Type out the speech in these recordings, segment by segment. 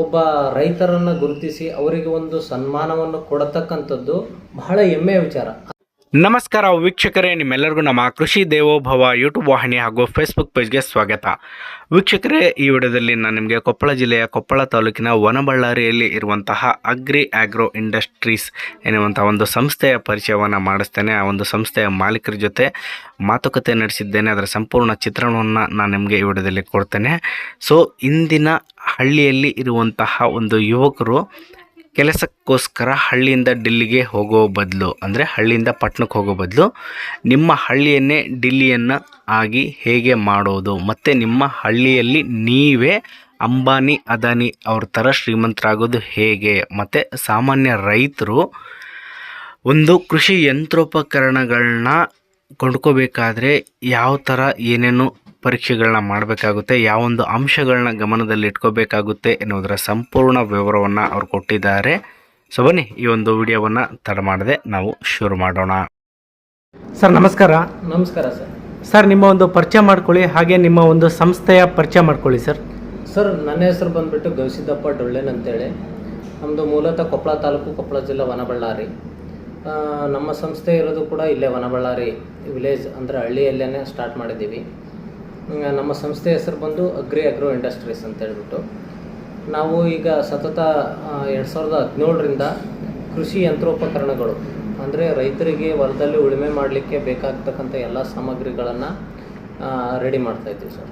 ಒಬ್ಬ ರೈತರನ್ನು ಗುರುತಿಸಿ ಅವರಿಗೆ ಒಂದು ಸನ್ಮಾನವನ್ನು ಕೊಡತಕ್ಕಂಥದ್ದು ಬಹಳ ಹೆಮ್ಮೆಯ ವಿಚಾರ. ನಮಸ್ಕಾರ ವೀಕ್ಷಕರೇ, ನಿಮ್ಮೆಲ್ಲರಿಗೂ ನಮ್ಮ ಕೃಷಿ ದೇವೋಭವ ಯೂಟ್ಯೂಬ್ ವಾಹಿನಿ ಹಾಗೂ ಫೇಸ್ಬುಕ್ ಪೇಜ್ಗೆ ಸ್ವಾಗತ. ವೀಕ್ಷಕರೇ, ಈ ವಿಡಿಯೋದಲ್ಲಿ ನಾನು ನಿಮಗೆ ಕೊಪ್ಪಳ ಜಿಲ್ಲೆಯ ಕೊಪ್ಪಳ ತಾಲೂಕಿನ ವನಬಳ್ಳಾರಿಯಲ್ಲಿ ಇರುವಂತಹ ಅಗ್ರಿ ಆಗ್ರೋ ಇಂಡಸ್ಟ್ರೀಸ್ ಎನ್ನುವಂಥ ಒಂದು ಸಂಸ್ಥೆಯ ಪರಿಚಯವನ್ನು ಮಾಡಿಸ್ತೇನೆ. ಆ ಒಂದು ಸಂಸ್ಥೆಯ ಮಾಲೀಕರ ಜೊತೆ ಮಾತುಕತೆ ನಡೆಸಿದ್ದೇನೆ. ಅದರ ಸಂಪೂರ್ಣ ಚಿತ್ರಣವನ್ನು ನಾನು ನಿಮಗೆ ಈ ವಿಡಿಯೋದಲ್ಲಿ ಕೊಡ್ತೇನೆ. ಸೊ ಇಂದಿನ ಹಳ್ಳಿಯಲ್ಲಿ ಇರುವಂತಹ ಒಂದು ಯುವಕರು ಕೆಲಸಕ್ಕೋಸ್ಕರ ಹಳ್ಳಿಯಿಂದ ಡೆಲ್ಲಿಗೆ ಹೋಗೋ ಬದಲು, ಅಂದರೆ ಹಳ್ಳಿಯಿಂದ ಪಟ್ಟಣಕ್ಕೆ ಹೋಗೋ ಬದಲು, ನಿಮ್ಮ ಹಳ್ಳಿಯನ್ನೇ ಡೆಲ್ಲಿಯನ್ನು ಆಗಿ ಹೇಗೆ ಮಾಡೋದು? ಮತ್ತು ನಿಮ್ಮ ಹಳ್ಳಿಯಲ್ಲಿ ನೀವೇ ಅಂಬಾನಿ, ಅದಾನಿ ಅವ್ರ ಥರ ಶ್ರೀಮಂತರಾಗೋದು ಹೇಗೆ? ಮತ್ತು ಸಾಮಾನ್ಯ ರೈತರು ಒಂದು ಕೃಷಿ ಯಂತ್ರೋಪಕರಣಗಳನ್ನ ಕೊಂಡ್ಕೋಬೇಕಾದ್ರೆ ಯಾವ ಥರ ಏನೇನು ಪರೀಕ್ಷೆಗಳನ್ನ ಮಾಡಬೇಕಾಗುತ್ತೆ ಯಾವೊಂದು ಅಂಶಗಳನ್ನ ಗಮನದಲ್ಲಿ ಇಟ್ಕೋಬೇಕಾಗುತ್ತೆ ಎನ್ನುವುದರ ಸಂಪೂರ್ಣ ವಿವರವನ್ನು ಅವರು ಕೊಟ್ಟಿದ್ದಾರೆ. ಸೊ ಬನ್ನಿ ಈ ಒಂದು ವಿಡಿಯೋವನ್ನು ತಡ ಮಾಡದೆ ನಾವು ಶುರು ಮಾಡೋಣ. ಸರ್ ನಮಸ್ಕಾರ. ನಮಸ್ಕಾರ ಸರ್. ಸರ್ ನಿಮ್ಮ ಒಂದು ಪರಿಚಯ ಮಾಡ್ಕೊಳ್ಳಿ ಹಾಗೆ ನಿಮ್ಮ ಒಂದು ಸಂಸ್ಥೆಯ ಪರಿಚಯ ಮಾಡ್ಕೊಳ್ಳಿ ಸರ್. ಸರ್ ನನ್ನ ಹೆಸರು ಬಂದುಬಿಟ್ಟು ಗವಿಸಿದ್ದಪ್ಪ ಡೊಳ್ಳೆನ್ ಅಂತೇಳಿ. ನಮ್ಮದು ಮೂಲತಃ ಕೊಪ್ಪಳ ತಾಲೂಕು ಕೊಪ್ಪಳ ಜಿಲ್ಲೆ ವನಬಳ್ಳಾರಿ. ನಮ್ಮ ಸಂಸ್ಥೆ ಇರೋದು ಕೂಡ ಇಲ್ಲೇ ವನಬಳ್ಳಾರಿ ವಿಲೇಜ್ ಅಂದರೆ ಹಳ್ಳಿಯಲ್ಲೇ ಸ್ಟಾರ್ಟ್ ಮಾಡಿದ್ದೀವಿ. ನಮ್ಮ ಸಂಸ್ಥೆ ಹೆಸರು ಬಂದು ಅಗ್ರಿ ಅಗ್ರೋ ಇಂಡಸ್ಟ್ರೀಸ್ ಅಂತ ಹೇಳ್ಬಿಟ್ಟು. ನಾವು ಈಗ ಸತತ ಎರಡು ಸಾವಿರದ ಹದಿನೇಳರಿಂದ ಕೃಷಿ ಯಂತ್ರೋಪಕರಣಗಳು ಅಂದರೆ ರೈತರಿಗೆ ಹೊಲದಲ್ಲಿ ಉಳುಮೆ ಮಾಡಲಿಕ್ಕೆ ಬೇಕಾಗ್ತಕ್ಕಂಥ ಎಲ್ಲ ಸಾಮಗ್ರಿಗಳನ್ನು ರೆಡಿ ಮಾಡ್ತಾ ಇದ್ದೀವಿ ಸರ್.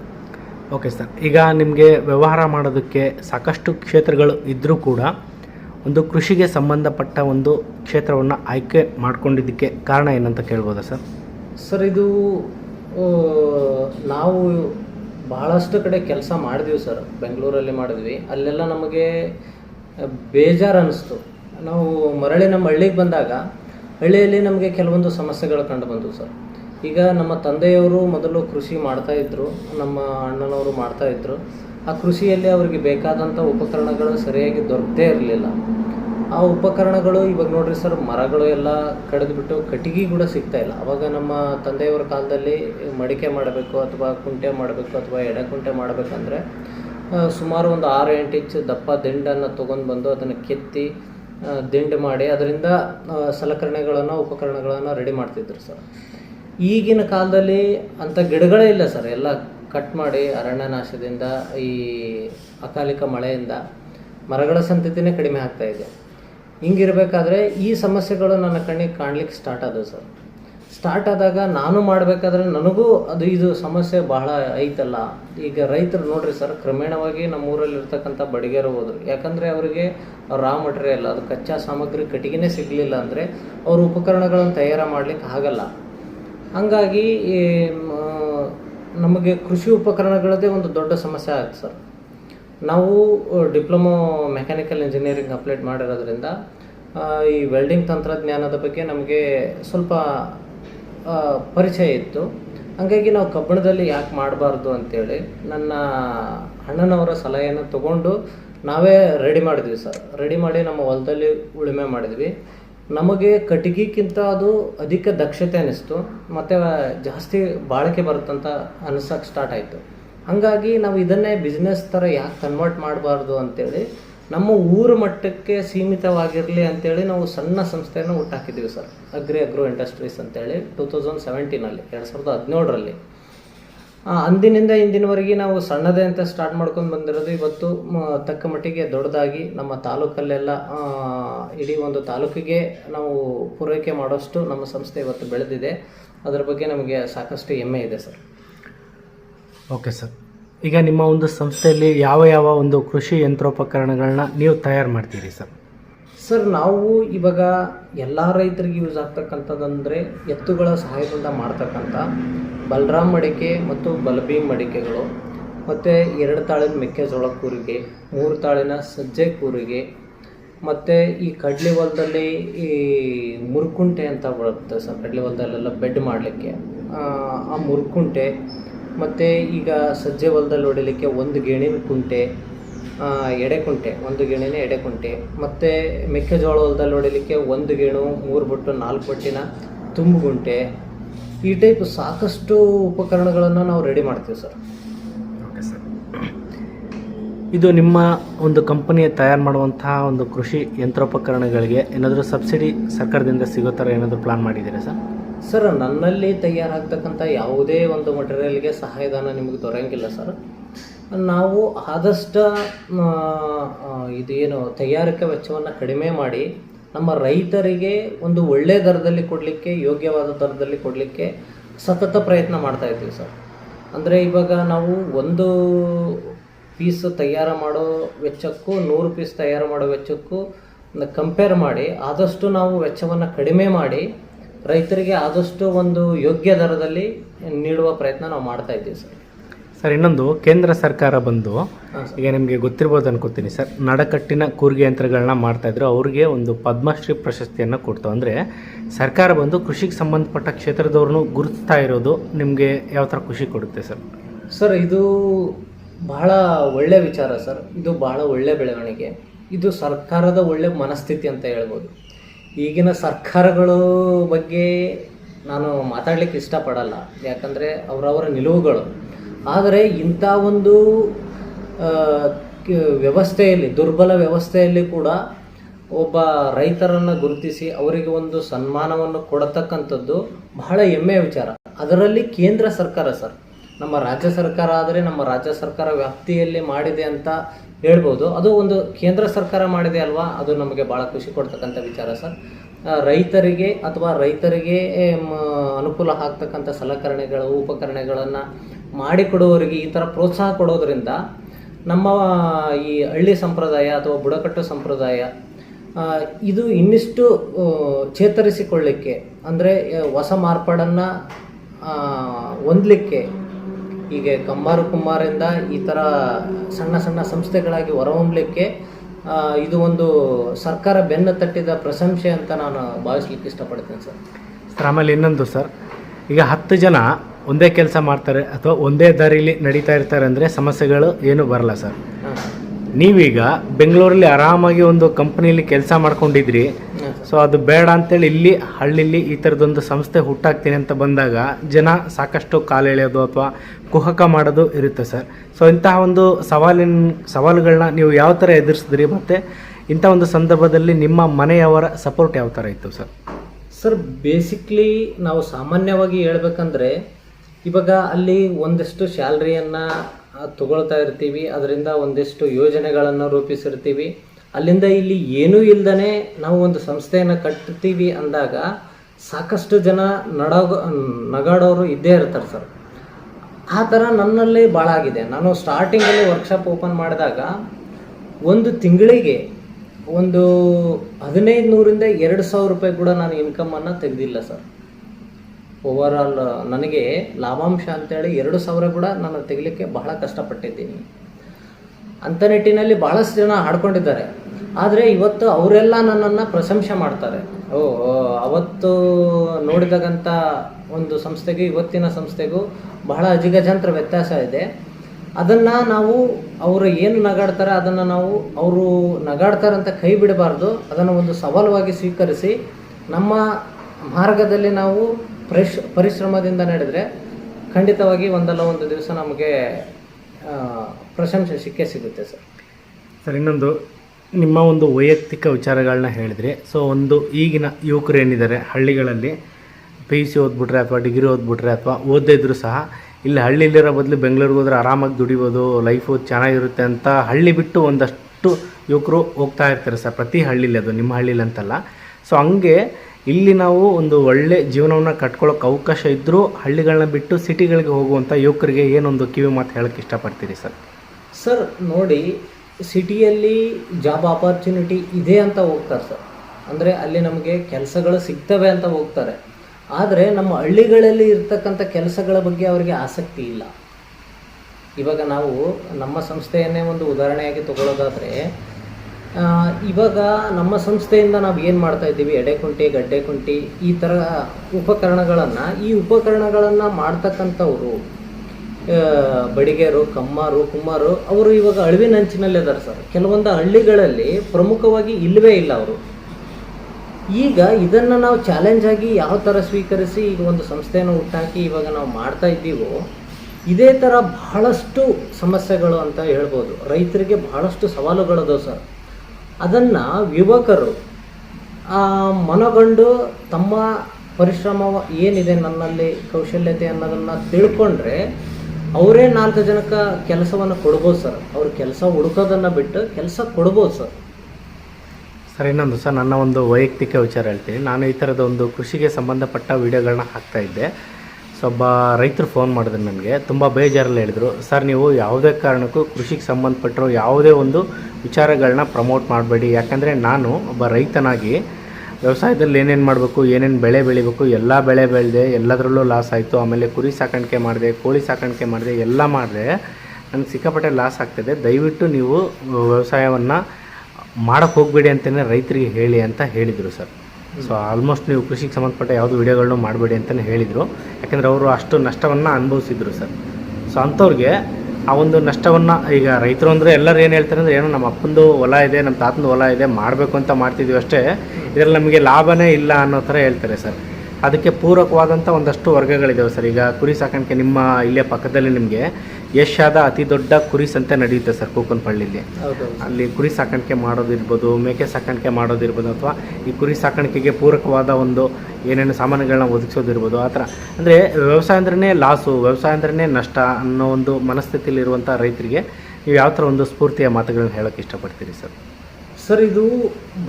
ಓಕೆ ಸರ್ ಈಗ ನಿಮಗೆ ವ್ಯವಹಾರ ಮಾಡೋದಕ್ಕೆ ಸಾಕಷ್ಟು ಕ್ಷೇತ್ರಗಳು ಇದ್ದರೂ ಕೂಡ ಒಂದು ಕೃಷಿಗೆ ಸಂಬಂಧಪಟ್ಟ ಒಂದು ಕ್ಷೇತ್ರವನ್ನು ಆಯ್ಕೆ ಮಾಡ್ಕೊಂಡಿದ್ದಕ್ಕೆ ಕಾರಣ ಏನಂತ ಕೇಳ್ಬೋದಾ ಸರ್? ಸರ್ ಇದು ನಾವು ಬಹಳಷ್ಟು ಕಡೆ ಕೆಲಸ ಮಾಡಿದ್ವಿ ಸರ್. ಬೆಂಗಳೂರಲ್ಲಿ ಮಾಡಿದ್ವಿ. ಅಲ್ಲೆಲ್ಲ ನಮಗೆ ಬೇಜಾರು ಅನ್ನಿಸ್ತು ನಾವು ಮರಳಿ ನಮ್ಮ ಹಳ್ಳಿಗೆ ಬಂದಾಗ ಹಳ್ಳಿಯಲ್ಲಿ ನಮಗೆ ಕೆಲವೊಂದು ಸಮಸ್ಯೆಗಳು ಕಂಡು ಬಂದವು ಸರ್. ಈಗ ನಮ್ಮ ತಂದೆಯವರು ಮೊದಲು ಕೃಷಿ ಮಾಡ್ತಾ ಇದ್ರು, ನಮ್ಮ ಅಣ್ಣನವರು ಮಾಡ್ತಾ ಇದ್ರು. ಆ ಕೃಷಿಯಲ್ಲಿ ಅವರಿಗೆ ಬೇಕಾದಂಥ ಉಪಕರಣಗಳು ಸರಿಯಾಗಿ ದೊರಕದೇ ಇರಲಿಲ್ಲ. ಆ ಉಪಕರಣಗಳು, ಇವಾಗ ನೋಡ್ರಿ ಸರ್, ಮರಗಳು ಎಲ್ಲ ಕಡಿದ್ಬಿಟ್ಟು ಕಟ್ಟಿಗೆ ಕೂಡ ಸಿಗ್ತಾ ಇಲ್ಲ. ಅವಾಗ ನಮ್ಮ ತಂದೆಯವರ ಕಾಲದಲ್ಲಿ ಮಡಿಕೆ ಮಾಡಬೇಕು ಅಥವಾ ಕುಂಟೆ ಮಾಡಬೇಕು ಅಥವಾ ಎಡೆ ಕುಂಟೆ ಮಾಡಬೇಕಂದ್ರೆ ಸುಮಾರು ಒಂದು ಆರು ಎಂಟು ಇಂಚ್ ದಪ್ಪ ದಿಂಡನ್ನು ತೊಗೊಂಡು ಬಂದು ಅದನ್ನು ಕೆತ್ತಿ ದಿಂಡು ಮಾಡಿ ಅದರಿಂದ ಸಲಕರಣೆಗಳನ್ನು, ಉಪಕರಣಗಳನ್ನು ರೆಡಿ ಮಾಡ್ತಿದ್ರು ಸರ್. ಈಗಿನ ಕಾಲದಲ್ಲಿ ಅಂಥ ಗಿಡಗಳೇ ಇಲ್ಲ ಸರ್. ಎಲ್ಲ ಕಟ್ ಮಾಡಿ ಅರಣ್ಯ ನಾಶದಿಂದ ಈ ಅಕಾಲಿಕ ಮಳೆಯಿಂದ ಮರಗಳ ಸಂತತಿನೇ ಕಡಿಮೆ ಆಗ್ತಾ ಹಿಂಗಿರ್ಬೇಕಾದ್ರೆ ಈ ಸಮಸ್ಯೆಗಳು ನನ್ನ ಕಣ್ಣಿಗೆ ಕಾಣ್ಲಿಕ್ಕೆ ಸ್ಟಾರ್ಟ್ ಆದವು ಸರ್. ಸ್ಟಾರ್ಟ್ ಆದಾಗ ನಾನು ಮಾಡಬೇಕಾದ್ರೆ ನನಗೂ ಅದು ಇದು ಸಮಸ್ಯೆ ಬಹಳ ಐತಲ್ಲ. ಈಗ ರೈತರು ನೋಡ್ರಿ ಸರ್, ಕ್ರಮೇಣವಾಗಿ ನಮ್ಮ ಊರಲ್ಲಿ ಇರ್ತಕ್ಕಂಥ ಬಡಿಗೆರು ಹೋದ್ರು. ಯಾಕಂದರೆ ಅವರಿಗೆ ರಾ ಮಟೀರಿಯಲ್ ಅದು ಕಚ್ಚಾ ಸಾಮಗ್ರಿ ಕಟ್ಟಿಗೆನೇ ಸಿಗಲಿಲ್ಲ ಅಂದರೆ ಅವ್ರ ಉಪಕರಣಗಳನ್ನು ತಯಾರು ಮಾಡ್ಲಿಕ್ಕೆ ಆಗಲ್ಲ. ಹಂಗಾಗಿ ನಮಗೆ ಕೃಷಿ ಉಪಕರಣಗಳದ್ದೇ ಒಂದು ದೊಡ್ಡ ಸಮಸ್ಯೆ ಆಗುತ್ತೆ ಸರ್. ನಾವು ಡಿಪ್ಲೊಮೋ ಮೆಕ್ಯಾನಿಕಲ್ ಇಂಜಿನಿಯರಿಂಗ್ ಅಪ್ಲೈಡ್ ಮಾಡಿರೋದ್ರಿಂದ ಈ ವೆಲ್ಡಿಂಗ್ ತಂತ್ರಜ್ಞಾನದ ಬಗ್ಗೆ ನಮಗೆ ಸ್ವಲ್ಪ ಪರಿಚಯ ಇತ್ತು. ಹಾಗಾಗಿ ನಾವು ಕಬ್ಬಣದಲ್ಲಿ ಯಾಕೆ ಮಾಡಬಾರ್ದು ಅಂತೇಳಿ ನನ್ನ ಅಣ್ಣನವರ ಸಲಹೆಯನ್ನು ತಗೊಂಡು ನಾವೇ ರೆಡಿ ಮಾಡಿದ್ವಿ ಸರ್. ರೆಡಿ ಮಾಡಿ ನಮ್ಮ ಹೊಲದಲ್ಲಿ ಉಳುಮೆ ಮಾಡಿದ್ವಿ. ನಮಗೆ ಕಟ್ಟಿಗೆಗಿಂತ ಅದು ಅಧಿಕ ದಕ್ಷತೆ ಅನ್ನಿಸ್ತು ಮತ್ತು ಜಾಸ್ತಿ ಬಾಳಿಕೆ ಬರುತ್ತಂತ ಅನಿಸೋಕೆ ಸ್ಟಾರ್ಟ್ ಆಯಿತು. ಹಾಗಾಗಿ ನಾವು ಇದನ್ನೇ ಬಿಸ್ನೆಸ್ ಥರ ಯಾಕೆ ಕನ್ವರ್ಟ್ ಮಾಡಬಾರ್ದು ಅಂತೇಳಿ, ನಮ್ಮ ಊರ ಮಟ್ಟಕ್ಕೆ ಸೀಮಿತವಾಗಿರಲಿ ಅಂತೇಳಿ ನಾವು ಸಣ್ಣ ಸಂಸ್ಥೆಯನ್ನು ಹುಟ್ಟಾಕಿದ್ದೀವಿ ಸರ್. ಅಗ್ರಿ ಅಗ್ರೋ ಇಂಡಸ್ಟ್ರೀಸ್ ಅಂತೇಳಿ ಟೂ ತೌಸಂಡ್ ಸೆವೆಂಟೀನಲ್ಲಿ ಎರಡು ಸಾವಿರದ ಹದಿನೇಳರಲ್ಲಿ. ಅಂದಿನಿಂದ ಇಂದಿನವರೆಗೆ ನಾವು ಸಣ್ಣದೇ ಅಂತ ಸ್ಟಾರ್ಟ್ ಮಾಡ್ಕೊಂಡು ಬಂದಿರೋದು ಇವತ್ತು ತಕ್ಕ ಮಟ್ಟಿಗೆ ದೊಡ್ಡದಾಗಿ ನಮ್ಮ ತಾಲೂಕಲ್ಲೆಲ್ಲ ಇಡೀ ಒಂದು ತಾಲೂಕಿಗೆ ನಾವು ಪೂರೈಕೆ ಮಾಡೋಷ್ಟು ನಮ್ಮ ಸಂಸ್ಥೆ ಇವತ್ತು ಬೆಳೆದಿದೆ. ಅದರ ಬಗ್ಗೆ ನಮಗೆ ಸಾಕಷ್ಟು ಹೆಮ್ಮೆ ಇದೆ ಸರ್. ಓಕೆ ಸರ್ ಈಗ ನಿಮ್ಮ ಒಂದು ಸಂಸ್ಥೆಯಲ್ಲಿ ಯಾವ ಯಾವ ಒಂದು ಕೃಷಿ ಯಂತ್ರೋಪಕರಣಗಳನ್ನ ನೀವು ತಯಾರು ಮಾಡ್ತೀರಿ ಸರ್ ಸರ್ ನಾವು ಇವಾಗ ಎಲ್ಲ ರೈತರಿಗೆ ಯೂಸ್ ಆಗ್ತಕ್ಕಂಥದ್ದಂದರೆ ಎತ್ತುಗಳ ಸಹಾಯದಿಂದ ಮಾಡ್ತಕ್ಕಂಥ ಬಲರಾಮ್ ಮಡಿಕೆ ಮತ್ತು ಬಲಬಿ ಮಡಿಕೆಗಳು, ಮತ್ತು ಎರಡು ತಾಳಿನ ಮೆಕ್ಕೆಜೋಳ ಕೂರಿಗೆ, ಮೂರು ತಾಳಿನ ಸಜ್ಜೆ ಕೂರಿಗೆ, ಮತ್ತು ಈ ಕಡ್ಲಿ ಹೊಲದಲ್ಲಿ ಈ ಮುರುಕುಂಟೆ ಅಂತ ಬರುತ್ತೆ ಸರ್ ಕಡ್ಲಿ ಹೊಲದಲ್ಲೆಲ್ಲ ಬೆಡ್ ಮಾಡಲಿಕ್ಕೆ. ಆ ಮುರ್ಕುಂಟೆ ಮತ್ತು ಈಗ ಸಜ್ಜೆ ಹೊಲದಲ್ಲಿ ಹೊಡಿಲಿಕ್ಕೆ ಒಂದು ಗೇಣಿನ ಕುಂಟೆ ಎಡೆ ಕುಂಟೆ, ಒಂದು ಗೇಣಿನ ಎಡೆಕುಂಟೆ ಮತ್ತು ಮೆಕ್ಕೆಜೋಳ ಹೊಲದಲ್ಲಿ ಹೊಡಿಲಿಕ್ಕೆ ಒಂದು ಗೇಣು, ಮೂರು ಬಟ್ಟು, ನಾಲ್ಕು ಬಟ್ಟಿನ ತುಂಬುಗುಂಟೆ ಈ ಟೈಪ್ ಸಾಕಷ್ಟು ಉಪಕರಣಗಳನ್ನು ನಾವು ರೆಡಿ ಮಾಡ್ತೀವಿ ಸರ್. Okay sir. ಇದು ನಿಮ್ಮ ಒಂದು ಕಂಪನಿ ತಯಾರು ಮಾಡುವಂತಹ ಒಂದು ಕೃಷಿ ಯಂತ್ರೋಪಕರಣಗಳಿಗೆ ಏನಾದರೂ ಸಬ್ಸಿಡಿ ಸರ್ಕಾರದಿಂದ ಸಿಗೋ ಥರ ಏನಾದರೂ ಪ್ಲಾನ್ ಮಾಡಿದ್ದೀರಾ ಸರ್? ಸರ್ ನನ್ನಲ್ಲಿ ತಯಾರಾಗ್ತಕ್ಕಂಥ ಯಾವುದೇ ಒಂದು ಮಟೀರಿಯಲ್ಗೆ ಸಹಾಯಧನ ನಿಮಗೆ ದೊರೆಯಂಗಿಲ್ಲ ಸರ್ ನಾವು ಆದಷ್ಟು ಇದೇನು ತಯಾರಿಕೆ ವೆಚ್ಚವನ್ನು ಕಡಿಮೆ ಮಾಡಿ ನಮ್ಮ ರೈತರಿಗೆ ಒಂದು ಒಳ್ಳೆಯ ದರದಲ್ಲಿ ಕೊಡಲಿಕ್ಕೆ, ಯೋಗ್ಯವಾದ ದರದಲ್ಲಿ ಕೊಡಲಿಕ್ಕೆ ಸತತ ಪ್ರಯತ್ನ ಮಾಡ್ತಾ ಇದ್ದೀವಿ ಸರ್ ಅಂದರೆ ಇವಾಗ ನಾವು ಒಂದು ಪೀಸ್ ತಯಾರು ಮಾಡೋ ವೆಚ್ಚಕ್ಕೂ, ನೂರು ಪೀಸ್ ತಯಾರು ಮಾಡೋ ವೆಚ್ಚಕ್ಕೂ ಕಂಪೇರ್ ಮಾಡಿ ಆದಷ್ಟು ನಾವು ವೆಚ್ಚವನ್ನು ಕಡಿಮೆ ಮಾಡಿ ರೈತರಿಗೆ ಆದಷ್ಟು ಒಂದು ಯೋಗ್ಯ ದರದಲ್ಲಿ ನೀಡುವ ಪ್ರಯತ್ನ ನಾವು ಮಾಡ್ತಾ ಇದ್ದೀವಿ ಸರ್. ಸರ್ ಇನ್ನೊಂದು ಕೇಂದ್ರ ಸರ್ಕಾರ ಬಂದು ಈಗ ನಿಮಗೆ ಗೊತ್ತಿರ್ಬೋದು ಅನ್ಕೋತೀನಿ ಸರ್. ನಡಕಟ್ಟಿನ ಕೂರಿಗೆ ಯಂತ್ರಗಳನ್ನ ಮಾಡ್ತಾಯಿದ್ರು ಅವ್ರಿಗೆ ಒಂದು ಪದ್ಮಶ್ರೀ ಪ್ರಶಸ್ತಿಯನ್ನು ಕೊಡ್ತು. ಅಂದರೆ ಸರ್ಕಾರ ಬಂದು ಕೃಷಿಗೆ ಸಂಬಂಧಪಟ್ಟ ಕ್ಷೇತ್ರದವ್ರನ್ನೂ ಗುರುತಿಸ್ತಾ ಇರೋದು ನಿಮಗೆ ಯಾವ ಥರ ಖುಷಿ ಕೊಡುತ್ತೆ ಸರ್? ಸರ್ ಇದು ಬಹಳ ಒಳ್ಳೆ ವಿಚಾರ ಸರ್. ಇದು ಬಹಳ ಒಳ್ಳೆ ಬೆಳವಣಿಗೆ. ಇದು ಸರ್ಕಾರದ ಒಳ್ಳೆ ಮನಸ್ಥಿತಿ ಅಂತ ಹೇಳ್ಬೋದು. ಈಗಿನ ಸರ್ಕಾರಗಳು ಬಗ್ಗೆ ನಾನು ಮಾತಾಡಲಿಕ್ಕೆ ಇಷ್ಟಪಡಲ್ಲ. ಯಾಕಂದರೆ ಅವರವರ ನಿಲುವುಗಳು. ಆದರೆ ಇಂಥ ಒಂದು ವ್ಯವಸ್ಥೆಯಲ್ಲಿ, ದುರ್ಬಲ ವ್ಯವಸ್ಥೆಯಲ್ಲಿ ಕೂಡ ಒಬ್ಬ ರೈತರನ್ನು ಗುರುತಿಸಿ ಅವರಿಗೆ ಒಂದು ಸನ್ಮಾನವನ್ನು ಕೊಡತಕ್ಕಂಥದ್ದು ಬಹಳ ಹೆಮ್ಮೆಯ ವಿಚಾರ. ಅದರಲ್ಲಿ ಕೇಂದ್ರ ಸರ್ಕಾರ ಸರ್. ನಮ್ಮ ರಾಜ್ಯ ಸರ್ಕಾರ ಆದರೆ ನಮ್ಮ ರಾಜ್ಯ ಸರ್ಕಾರ ವ್ಯಾಪ್ತಿಯಲ್ಲಿ ಮಾಡಿದೆ ಅಂತ ಹೇಳ್ಬೋದು. ಅದು ಒಂದು ಕೇಂದ್ರ ಸರ್ಕಾರ ಮಾಡಿದೆ ಅಲ್ವಾ? ಅದು ನಮಗೆ ಭಾಳ ಖುಷಿ ಕೊಡ್ತಕ್ಕಂಥ ವಿಚಾರ ಸರ್. ರೈತರಿಗೆ ಅಥವಾ ರೈತರಿಗೆ ಅನುಕೂಲ ಆಗ್ತಕ್ಕಂಥ ಸಲಕರಣೆಗಳು, ಉಪಕರಣಗಳನ್ನು ಮಾಡಿಕೊಡುವವರಿಗೆ ಈ ಥರ ಪ್ರೋತ್ಸಾಹ ಕೊಡೋದ್ರಿಂದ ನಮ್ಮ ಈ ಹಳ್ಳಿ ಸಂಪ್ರದಾಯ ಅಥವಾ ಬುಡಕಟ್ಟು ಸಂಪ್ರದಾಯ ಇದು ಇನ್ನಿಷ್ಟು ಚೇತರಿಸಿಕೊಳ್ಳಿಕ್ಕೆ ಅಂದರೆ ಹೊಸ ಮಾರ್ಪಾಡನ್ನು ಹೊಂದಲಿಕ್ಕೆ ಹೀಗೆ ಕಂಬಾರು ಕುಮಾರಿಂದ ಈ ಥರ ಸಣ್ಣ ಸಣ್ಣ ಸಂಸ್ಥೆಗಳಾಗಿ ಹೊರಹೊಮ್ಮಲಿಕ್ಕೆ ಇದು ಒಂದು ಸರ್ಕಾರ ಬೆನ್ನು ತಟ್ಟಿದ ಪ್ರಶಂಸೆ ಅಂತ ನಾನು ಭಾವಿಸ್ಲಿಕ್ಕೆ ಇಷ್ಟಪಡ್ತೀನಿ ಸರ್. ಸರ್ ಆಮೇಲೆ ಇನ್ನೊಂದು ಸರ್ ಈಗ ಹತ್ತು ಜನ ಒಂದೇ ಕೆಲಸ ಮಾಡ್ತಾರೆ ಅಥವಾ ಒಂದೇ ದಾರಿಲಿ ನಡೀತಾ ಇರ್ತಾರೆ ಅಂದರೆ ಸಮಸ್ಯೆಗಳು ಏನು ಬರಲ್ಲ ಸರ್. ನೀವೀಗ ಬೆಂಗಳೂರಲ್ಲಿ ಆರಾಮಾಗಿ ಒಂದು ಕಂಪ್ನಿಯಲ್ಲಿ ಕೆಲಸ ಮಾಡ್ಕೊಂಡಿದ್ರಿ ಸೊ ಅದು ಬೇಡ ಅಂತೇಳಿ ಇಲ್ಲಿ ಹಳ್ಳಿಲಿ ಈ ಥರದೊಂದು ಸಂಸ್ಥೆ ಹುಟ್ಟಾಗ್ತೀನಿ ಅಂತ ಬಂದಾಗ ಜನ ಸಾಕಷ್ಟು ಕಾಲೆಳೆಯೋದು ಅಥವಾ ಕುಹಕ ಮಾಡೋದು ಇರುತ್ತೆ ಸರ್. ಸೊ ಇಂತಹ ಒಂದು ಸವಾಲಿನ ಸವಾಲುಗಳನ್ನ ನೀವು ಯಾವ ಥರ ಎದುರಿಸಿದ್ರಿ ಮತ್ತು ಇಂಥ ಒಂದು ಸಂದರ್ಭದಲ್ಲಿ ನಿಮ್ಮ ಮನೆಯವರ ಸಪೋರ್ಟ್ ಯಾವ ಥರ ಇತ್ತು ಸರ್? ಸರ್ ಬೇಸಿಕ್ಲಿ ನಾವು ಸಾಮಾನ್ಯವಾಗಿ ಹೇಳ್ಬೇಕಂದ್ರೆ ಇವಾಗ ಅಲ್ಲಿ ಒಂದಷ್ಟು ಸ್ಯಾಲ್ರಿಯನ್ನು ತಗೊಳ್ತಾ ಇರ್ತೀವಿ. ಅದರಿಂದ ಒಂದಿಷ್ಟು ಯೋಜನೆಗಳನ್ನು ರೂಪಿಸಿರ್ತೀವಿ. ಅಲ್ಲಿಂದ ಇಲ್ಲಿ ಏನೂ ಇಲ್ದೇ ನಾವು ಒಂದು ಸಂಸ್ಥೆಯನ್ನು ಕಟ್ತೀವಿ ಅಂದಾಗ ಸಾಕಷ್ಟು ಜನ ನಡಗ, ನಗಾಡೋರು ಇದ್ದೇ ಇರ್ತಾರೆ ಸರ್. ಆ ಥರ ನನ್ನಲ್ಲಿ ಭಾಳ ಆಗಿದೆ. ನಾನು ಸ್ಟಾರ್ಟಿಂಗಲ್ಲಿ ವರ್ಕ್ಶಾಪ್ ಓಪನ್ ಮಾಡಿದಾಗ ಒಂದು ತಿಂಗಳಿಗೆ ಒಂದು ಹದಿನೈದು ನೂರಿಂದ ಎರಡು ಸಾವಿರ ರೂಪಾಯಿ ಕೂಡ ನಾನು ಇನ್ಕಮನ್ನು ತೆಗೆದಿಲ್ಲ ಸರ್. ಓವರ್ ಆಲ್ ನನಗೆ ಲಾಭಾಂಶ ಅಂತೇಳಿ ಎರಡು ಸಾವಿರ ಕೂಡ ನಾನು ತೆಗಿಲಿಕ್ಕೆ ಬಹಳ ಕಷ್ಟಪಟ್ಟಿದ್ದೀನಿ. ಅಂತ ನಿಟ್ಟಿನಲ್ಲಿ ಭಾಳಷ್ಟು ಜನ ಹಾಡ್ಕೊಂಡಿದ್ದಾರೆ ಆದರೆ ಇವತ್ತು ಅವರೆಲ್ಲ ನನ್ನನ್ನು ಪ್ರಶಂಸೆ ಮಾಡ್ತಾರೆ. ಓ ಅವತ್ತು ನೋಡಿದಾಗಂಥ ಒಂದು ಸಂಸ್ಥೆಗೂ, ಇವತ್ತಿನ ಸಂಸ್ಥೆಗೂ ಬಹಳ ಅಜಿಗಜಾಂತರ ವ್ಯತ್ಯಾಸ ಇದೆ. ಅದನ್ನು ನಾವು ಅವರು ಏನು ನಗಾಡ್ತಾರೆ, ಅದನ್ನು ನಾವು ಅವರು ನಗಾಡ್ತಾರಂತ ಕೈ ಬಿಡಬಾರ್ದು. ಅದನ್ನು ಒಂದು ಸವಾಲವಾಗಿ ಸ್ವೀಕರಿಸಿ ನಮ್ಮ ಮಾರ್ಗದಲ್ಲಿ ನಾವು ಪರಿಶ್, ಪರಿಶ್ರಮದಿಂದ ನಡೆದರೆ ಖಂಡಿತವಾಗಿ ಒಂದಲ್ಲ ಒಂದು ದಿವಸ ನಮಗೆ ಪ್ರಶಂಸೆ ಸಿಕ್ಕೇ ಸಿಗುತ್ತೆ ಸರ್. ಸರ್, ಇನ್ನೊಂದು ನಿಮ್ಮ ಒಂದು ವೈಯಕ್ತಿಕ ವಿಚಾರಗಳನ್ನ ಹೇಳಿದ್ರಿ. ಸೊ ಒಂದು ಈಗಿನ ಯುವಕರು ಏನಿದ್ದಾರೆ, ಹಳ್ಳಿಗಳಲ್ಲಿ ಪಿ ಯು ಸಿ ಓದ್ಬಿಟ್ರೆ ಅಥವಾ ಡಿಗ್ರಿ ಓದ್ಬಿಟ್ರೆ ಅಥವಾ ಓದದೇ ಇದ್ದರೂ ಸಹ, ಇಲ್ಲಿ ಹಳ್ಳಿಲಿರೋ ಬದಲು ಬೆಂಗಳೂರಿಗೆ ಹೋದ್ರೆ ಆರಾಮಾಗಿ ದುಡಿಬೋದು ಲೈಫು ಚೆನ್ನಾಗಿರುತ್ತೆ ಅಂತ ಹಳ್ಳಿ ಬಿಟ್ಟು ಒಂದಷ್ಟು ಯುವಕರು ಹೋಗ್ತಾ ಇರ್ತಾರೆ ಸರ್, ಪ್ರತಿ ಹಳ್ಳಿಲಿ ಅದು, ನಿಮ್ಮ ಹಳ್ಳಿಲಿ ಅಂತಲ್ಲ. ಸೊ ಹಂಗೆ ಇಲ್ಲಿ ನಾವು ಒಂದು ಒಳ್ಳೆ ಜೀವನವನ್ನು ಕಟ್ಕೊಳ್ಳೋಕೆ ಅವಕಾಶ ಇದ್ದರೂ ಹಳ್ಳಿಗಳನ್ನ ಬಿಟ್ಟು ಸಿಟಿಗಳಿಗೆ ಹೋಗುವಂಥ ಯುವಕರಿಗೆ ಏನೊಂದು ಕಿವಿ ಮಾತು ಹೇಳೋಕ್ಕೆ ಇಷ್ಟಪಡ್ತೀರಿ ಸರ್? ಸರ್, ನೋಡಿ ಸಿಟಿಯಲ್ಲಿ ಜಾಬ್ ಆಪರ್ಚುನಿಟಿ ಇದೆ ಅಂತ ಹೋಗ್ತಾರೆ ಸರ್. ಅಂದರೆ ಅಲ್ಲಿ ನಮಗೆ ಕೆಲಸಗಳು ಸಿಗ್ತವೆ ಅಂತ ಹೋಗ್ತಾರೆ. ಆದರೆ ನಮ್ಮ ಹಳ್ಳಿಗಳಲ್ಲಿ ಇರ್ತಕ್ಕಂಥ ಕೆಲಸಗಳ ಬಗ್ಗೆ ಅವರಿಗೆ ಆಸಕ್ತಿ ಇಲ್ಲ. ಇವಾಗ ನಾವು ನಮ್ಮ ಸಂಸ್ಥೆಯನ್ನೇ ಒಂದು ಉದಾಹರಣೆಯಾಗಿ ತಗೊಳ್ಳೋದಾದರೆ ಇವಾಗ ನಮ್ಮ ಸಂಸ್ಥೆಯಿಂದ ನಾವು ಏನು ಮಾಡ್ತಾ ಇದ್ದೀವಿ? ಗಡ್ಡೆ ಕುಂಟಿ ಈ ಥರ ಉಪಕರಣಗಳನ್ನು, ಈ ಉಪಕರಣಗಳನ್ನು ಮಾಡ್ತಕ್ಕಂಥವ್ರು ಬಡಿಗೇರು, ಕಮ್ಮಾರು, ಕುಮ್ಮಾರು, ಅವರು ಇವಾಗ ಅಳಿವಿನಂಚಿನಲ್ಲಿದ್ದಾರೆ ಸರ್. ಕೆಲವೊಂದು ಹಳ್ಳಿಗಳಲ್ಲಿ ಪ್ರಮುಖವಾಗಿ ಇಲ್ಲವೇ ಇಲ್ಲ ಅವರು. ಈಗ ಇದನ್ನು ನಾವು ಚಾಲೆಂಜ್ ಆಗಿ ಯಾವ ಥರ ಸ್ವೀಕರಿಸಿ ಈಗ ಒಂದು ಸಂಸ್ಥೆಯನ್ನು ಹುಟ್ಟಾಕಿ ಇವಾಗ ನಾವು ಮಾಡ್ತಾ ಇದ್ದೀವೋ, ಇದೇ ಥರ ಬಹಳಷ್ಟು ಸಮಸ್ಯೆಗಳು ಅಂತ ಹೇಳ್ಬೋದು. ರೈತರಿಗೆ ಬಹಳಷ್ಟು ಸವಾಲುಗಳದವು ಸರ್. ಅದನ್ನು ಯುವಕರು ಮನಗಂಡು ತಮ್ಮ ಪರಿಶ್ರಮ ಏನಿದೆ ನನ್ನಲ್ಲಿ, ಕೌಶಲ್ಯತೆ ಅನ್ನೋದನ್ನು ತಿಳ್ಕೊಂಡ್ರೆ ಅವರೇ ನಾಲ್ಕು ಜನಕ್ಕೆ ಕೆಲಸವನ್ನು ಕೊಡ್ಬೋದು ಸರ್. ಅವ್ರ ಕೆಲಸ ಹುಡುಕೋದನ್ನು ಬಿಟ್ಟು ಕೆಲಸ ಕೊಡ್ಬೋದು ಸರ್. ಸರ್, ಇನ್ನೊಂದು ಸರ್, ನನ್ನ ಒಂದು ವೈಯಕ್ತಿಕ ವಿಚಾರ ಹೇಳ್ತೀನಿ. ನಾನು ಈ ಥರದ ಒಂದು ಕೃಷಿಗೆ ಸಂಬಂಧಪಟ್ಟ ವಿಡಿಯೋಗಳನ್ನ ಹಾಕ್ತಾ ಇದ್ದೆ. ಸೊ, ಒಬ್ಬ ರೈತರು ಫೋನ್ ಮಾಡಿದ್ರು ನನಗೆ. ತುಂಬ ಬೇಜಾರಲ್ಲಿ ಹೇಳಿದರು. ಸರ್, ನೀವು ಯಾವುದೇ ಕಾರಣಕ್ಕೂ ಕೃಷಿಗೆ ಸಂಬಂಧಪಟ್ಟಿರೋ ಯಾವುದೇ ಒಂದು ವಿಚಾರಗಳನ್ನ ಪ್ರಮೋಟ್ ಮಾಡಬೇಡಿ. ಯಾಕಂದರೆ ನಾನು ಒಬ್ಬ ರೈತನಾಗಿ ವ್ಯವಸಾಯದಲ್ಲಿ ಏನೇನು ಮಾಡಬೇಕು, ಏನೇನು ಬೆಳೆ ಬೆಳಿಬೇಕು, ಎಲ್ಲ ಬೆಳೆ ಬೆಳೆದೆ, ಎಲ್ಲದರಲ್ಲೂ ಲಾಸ್ ಆಯಿತು, ಆಮೇಲೆ ಕುರಿ ಸಾಕಾಣಿಕೆ ಮಾಡಿದೆ, ಕೋಳಿ ಸಾಕಾಣಿಕೆ ಮಾಡಿದೆ, ಎಲ್ಲ ಮಾಡಿದೆ ನನಗೆ ಸಿಕ್ಕಾಪಟ್ಟೆ ಲಾಸ್ ಆಗ್ತಿದೆ. ದಯವಿಟ್ಟು ನೀವು ವ್ಯವಸಾಯವನ್ನು ಮಾಡೋಕ್ಕೆ ಹೋಗಬೇಡಿ ಅಂತಲೇ ರೈತರಿಗೆ ಹೇಳಿ ಅಂತ ಹೇಳಿದರು ಸರ್. ಸೊ ಆಲ್ಮೋಸ್ಟ್ ನೀವು ಕೃಷಿಗೆ ಸಂಬಂಧಪಟ್ಟ ಯಾವುದು ವಿಡಿಯೋಗಳನ್ನೂ ಮಾಡಬೇಡಿ ಅಂತಲೇ ಹೇಳಿದರು. ಯಾಕೆಂದರೆ ಅವರು ಅಷ್ಟು ನಷ್ಟವನ್ನು ಅನುಭವಿಸಿದ್ರು ಸರ್. ಸೊ ಅಂಥವ್ರಿಗೆ ಆ ಒಂದು ನಷ್ಟವನ್ನು ಈಗ ರೈತರು ಅಂದರೆ ಎಲ್ಲರೂ ಏನು ಹೇಳ್ತಾರೆ ಅಂದರೆ ಏನೋ ನಮ್ಮ ಅಪ್ಪಂದು ಹೊಲ ಇದೆ ನಮ್ಮ ತಾತಂದು ಹೊಲ ಇದೆ ಮಾಡಬೇಕು ಅಂತ ಮಾಡ್ತಿದ್ದೀವಿ ಅಷ್ಟೇ. ಇದರಲ್ಲಿ ನಮಗೆ ಲಾಭನೇ ಇಲ್ಲ ಅನ್ನೋ ಥರ ಹೇಳ್ತಾರೆ ಸರ್. ಅದಕ್ಕೆ ಪೂರಕವಾದಂಥ ಒಂದಷ್ಟು ವರ್ಗಗಳಿದ್ದಾವೆ ಸರ್. ಈಗ ಕುರಿ ಸಾಕಾಣಿಕೆ ನಿಮ್ಮ ಇಲ್ಲೇ ಪಕ್ಕದಲ್ಲಿ ನಿಮಗೆ ಏಷ್ಯಾದ ಅತಿ ದೊಡ್ಡ ಕುರಿ ಸಂತೆ ನಡೆಯುತ್ತೆ ಸರ್ ಕೂಕನಪಳ್ಳಿಲಿ. ಹೌದು. ಅಲ್ಲಿ ಕುರಿ ಸಾಕಾಣಿಕೆ ಮಾಡೋದಿರ್ಬೋದು ಮೇಕೆ ಸಾಕಾಣಿಕೆ ಮಾಡೋದಿರ್ಬೋದು ಅಥವಾ ಈ ಕುರಿ ಸಾಕಾಣಿಕೆಗೆ ಪೂರಕವಾದ ಒಂದು ಏನೇನು ಸಾಮಾನುಗಳನ್ನ ಒದಗಿಸೋದಿರ್ಬೋದು, ಆ ಥರ. ಅಂದರೆ ವ್ಯವಸಾಯ ಅಂದ್ರೇ ಲಾಸು, ವ್ಯವಸಾಯ ಅಂದ್ರೇ ನಷ್ಟ ಅನ್ನೋ ಒಂದು ಮನಸ್ಥಿತಿಲಿರುವಂಥ ರೈತರಿಗೆ ನೀವು ಯಾವ ಥರ ಒಂದು ಸ್ಫೂರ್ತಿಯ ಮಾತುಗಳನ್ನ ಹೇಳೋಕೆ ಇಷ್ಟಪಡ್ತೀರಿ ಸರ್? ಸರ್, ಇದು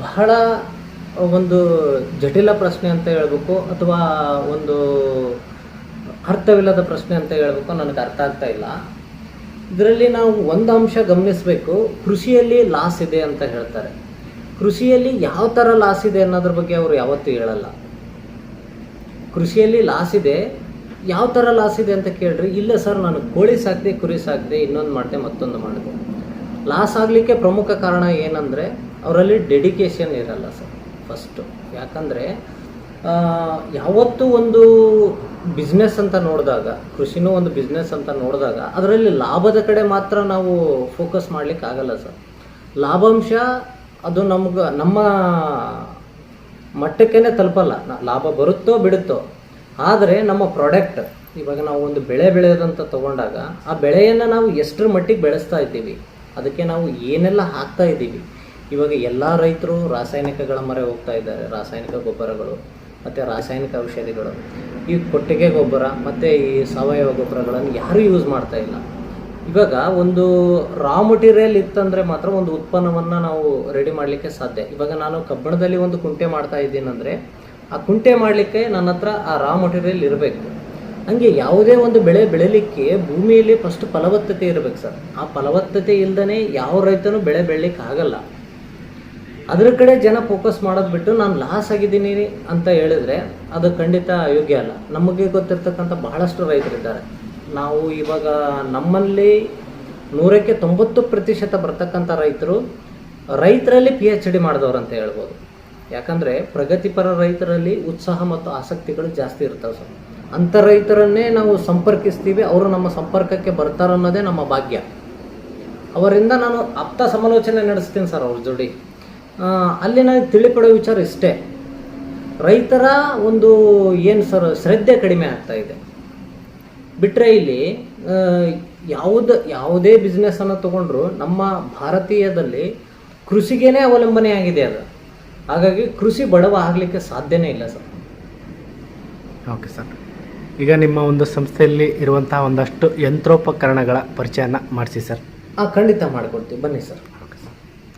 ಬಹಳ ಒಂದು ಜಟಿಲ ಪ್ರಶ್ನೆ ಅಂತ ಹೇಳಬೇಕು, ಅಥವಾ ಒಂದು ಅರ್ಥವಿಲ್ಲದ ಪ್ರಶ್ನೆ ಅಂತ ಹೇಳಬೇಕು, ನನಗೆ ಅರ್ಥ ಆಗ್ತಾ ಇಲ್ಲ. ಇದರಲ್ಲಿ ನಾವು ಒಂದು ಅಂಶ ಗಮನಿಸಬೇಕು, ಕೃಷಿಯಲ್ಲಿ ಲಾಸ್ ಇದೆ ಅಂತ ಹೇಳ್ತಾರೆ. ಕೃಷಿಯಲ್ಲಿ ಯಾವ ಥರ ಲಾಸ್ ಇದೆ ಅನ್ನೋದ್ರ ಬಗ್ಗೆ ಅವರು ಯಾವತ್ತೂ ಹೇಳಲ್ಲ. ಕೃಷಿಯಲ್ಲಿ ಲಾಸ್ ಇದೆ. ಯಾವ ಥರ ಲಾಸ್ ಇದೆ ಅಂತ ಕೇಳ್ರಿ, ಇಲ್ಲ ಸರ್, ನಾನು ಕೋಳಿ ಸಾಕಿದೆ, ಕುರಿ ಸಾಕಿದೆ, ಇನ್ನೊಂದು ಮಾಡಿದೆ, ಮತ್ತೊಂದು ಮಾಡಿದೆ. ಲಾಸ್ ಆಗಲಿಕ್ಕೆ ಪ್ರಮುಖ ಕಾರಣ ಏನಂದರೆ, ಅವರಲ್ಲಿ ಡೆಡಿಕೇಶನ್ ಇರಲ್ಲ ಸರ್ ಫಸ್ಟು ಯಾಕಂದರೆ ಯಾವತ್ತೂ ಒಂದು ಬಿಸ್ನೆಸ್ ಅಂತ ನೋಡಿದಾಗ, ಕೃಷಿನೂ ಒಂದು ಬಿಸ್ನೆಸ್ ಅಂತ ನೋಡಿದಾಗ, ಅದರಲ್ಲಿ ಲಾಭದ ಕಡೆ ಮಾತ್ರ ನಾವು ಫೋಕಸ್ ಮಾಡಲಿಕ್ಕೆ ಆಗಲ್ಲ ಸರ್. ಲಾಭಾಂಶ, ಅದು ನಮ್ಗೆ, ನಮ್ಮ ಮಟ್ಟಕ್ಕೇ ತಲುಪಲ್ಲ. ಲಾಭ ಬರುತ್ತೋ ಬಿಡುತ್ತೋ. ಆದರೆ ನಮ್ಮ ಪ್ರಾಡಕ್ಟ್ ಇವಾಗ ನಾವು ಒಂದು ಬೆಳೆ ಬೆಳೆಯೋದಂತ ತಗೊಂಡಾಗ ಆ ಬೆಳೆಯನ್ನು ನಾವು ಎಷ್ಟರ ಮಟ್ಟಿಗೆ ಬೆಳೆಸ್ತಾ ಇದ್ದೀವಿ, ಅದಕ್ಕೆ ನಾವು ಏನೆಲ್ಲ ಹಾಕ್ತಾ ಇದ್ದೀವಿ. ಇವಾಗ ಎಲ್ಲ ರೈತರು ರಾಸಾಯನಿಕಗಳ ಮರೆ ಹೋಗ್ತಾ ಇದ್ದಾರೆ. ರಾಸಾಯನಿಕ ಗೊಬ್ಬರಗಳು, ಮತ್ತು ರಾಸಾಯನಿಕ ಔಷಧಿಗಳು. ಈ ಕೊಟ್ಟಿಗೆ ಗೊಬ್ಬರ, ಮತ್ತು ಈ ಸಾವಯವ ಗೊಬ್ಬರಗಳನ್ನು ಯಾರೂ ಯೂಸ್ ಮಾಡ್ತಾ ಇಲ್ಲ. ಇವಾಗ ಒಂದು ರಾ ಮಟೀರಿಯಲ್ ಇತ್ತಂದ್ರೆ ಮಾತ್ರ ಒಂದು ಉತ್ಪನ್ನವನ್ನು ನಾವು ರೆಡಿ ಮಾಡಲಿಕ್ಕೆ ಸಾಧ್ಯ. ಇವಾಗ ನಾನು ಕಬ್ಬಣದಲ್ಲಿ ಒಂದು ಕುಂಟೆ ಮಾಡ್ತಾ ಇದ್ದೀನಂದ್ರೆ ಆ ಕುಂಟೆ ಮಾಡಲಿಕ್ಕೆ ನನ್ನ ಹತ್ರ ಆ ರಾ ಮಟೀರಿಯಲ್ ಇರಬೇಕು. ಹಂಗೆ ಯಾವುದೇ ಒಂದು ಬೆಳೆ ಬೆಳಿಲಿಕ್ಕೆ ಭೂಮಿಯಲ್ಲಿ ಫಸ್ಟ್ ಫಲವತ್ತತೆ ಇರಬೇಕು ಸರ್. ಆ ಫಲವತ್ತತೆ ಇಲ್ಲದೇ ಯಾವ ರೈತನೂ ಬೆಳೆ ಬೆಳಿಲಿಕ್ಕೆ ಆಗಲ್ಲ ಅದರ ಕಡೆ ಜನ ಫೋಕಸ್ ಮಾಡೋದು ಬಿಟ್ಟು ನಾನು ಲಾಸ್ ಆಗಿದ್ದೀನಿ ಅಂತ ಹೇಳಿದ್ರೆ ಅದು ಖಂಡಿತ ಯೋಗ್ಯ ಅಲ್ಲ. ನಮಗೆ ಗೊತ್ತಿರ್ತಕ್ಕಂಥ ಬಹಳಷ್ಟು ರೈತರಿದ್ದಾರೆ. ನಾವು ಇವಾಗ ನಮ್ಮಲ್ಲಿ ನೂರಕ್ಕೆ ತೊಂಬತ್ತು ಪ್ರತಿಶತ ಬರ್ತಕ್ಕಂಥ ರೈತರು ರೈತರಲ್ಲಿ ಪಿ ಎಚ್ ಡಿ ಮಾಡಿದವ್ರು ಅಂತ ಹೇಳ್ಬೋದು. ಯಾಕಂದರೆ ಪ್ರಗತಿಪರ ರೈತರಲ್ಲಿ ಉತ್ಸಾಹ ಮತ್ತು ಆಸಕ್ತಿಗಳು ಜಾಸ್ತಿ ಇರ್ತವೆ ಸರ್. ಅಂಥ ರೈತರನ್ನೇ ನಾವು ಸಂಪರ್ಕಿಸ್ತೀವಿ, ಅವರು ನಮ್ಮ ಸಂಪರ್ಕಕ್ಕೆ ಬರ್ತಾರನ್ನೋದೇ ನಮ್ಮ ಭಾಗ್ಯ. ಅವರಿಂದ ನಾನು ಆಪ್ತ ಸಮಾಲೋಚನೆ ನಡೆಸ್ತೀನಿ ಸರ್ ಅವ್ರ ಜೋಡಿ. ಅಲ್ಲಿ ನನಗೆ ತಿಳಿಪಡೋ ವಿಚಾರ ಇಷ್ಟೇ. ರೈತರ ಒಂದು ಏನು ಸರ್, ಶ್ರದ್ಧೆ ಕಡಿಮೆ ಆಗ್ತಾ ಇದೆ. ಬಿಟ್ಟರೆ ಇಲ್ಲಿ ಯಾವುದ ಯಾವುದು ಬಿಸ್ನೆಸ್ಸನ್ನು ತಗೊಂಡ್ರು ನಮ್ಮ ಭಾರತೀಯದಲ್ಲಿ ಕೃಷಿಗೇನೆ ಅವಲಂಬನೆ ಆಗಿದೆ ಅದು. ಹಾಗಾಗಿ ಕೃಷಿ ಬಡವ ಆಗಲಿಕ್ಕೆ ಸಾಧ್ಯನೇ ಇಲ್ಲ ಸರ್. Okay sir. ಈಗ ನಿಮ್ಮ ಒಂದು ಸಂಸ್ಥೆಯಲ್ಲಿ ಇರುವಂತಹ ಒಂದಷ್ಟು ಯಂತ್ರೋಪಕರಣಗಳ ಪರಿಚಯನ ಮಾಡಿಸಿ ಸರ್. ಹಾಂ ಖಂಡಿತ ಮಾಡಿಕೊಡ್ತೀವಿ. ಬನ್ನಿ ಸರ್.